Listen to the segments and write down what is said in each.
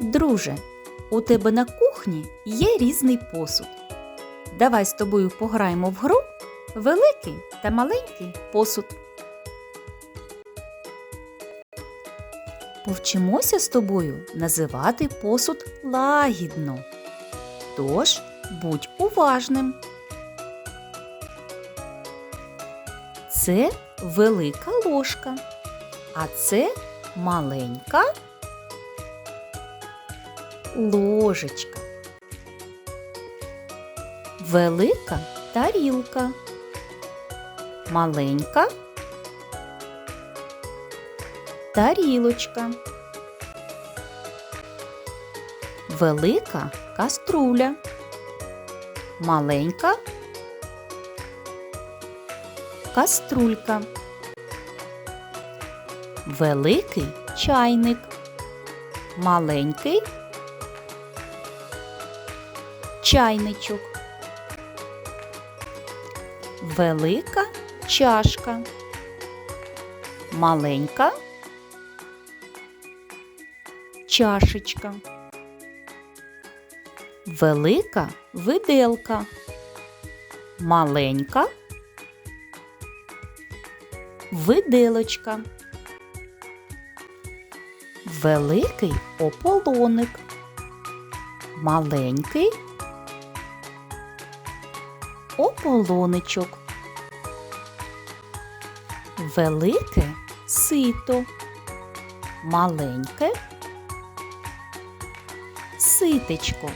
Друже, у тебе на кухні є різний посуд. Давай з тобою пограємо в гру великий та маленький посуд. Повчимося з тобою називати посуд лагідно. Тож будь уважним. Це велика ложка, а це маленька ложечка. Велика тарілка. Маленька тарілочка. Велика каструля. Маленька каструлька. Великий чайник. Маленький чайничок. Велика чашка. Маленька чашечка. Велика виделка. Маленька виделочка. Великий ополоник. Маленький ополоничок. Велике сито. Маленьке ситечко.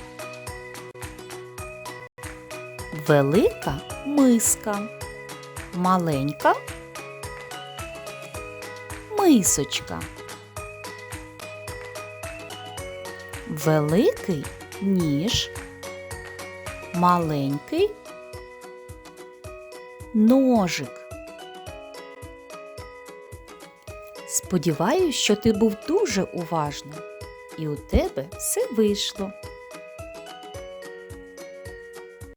Велика миска. Маленька мисочка. Великий ніж. Маленький ножик. Сподіваюсь, що ти був дуже уважним і у тебе все вийшло.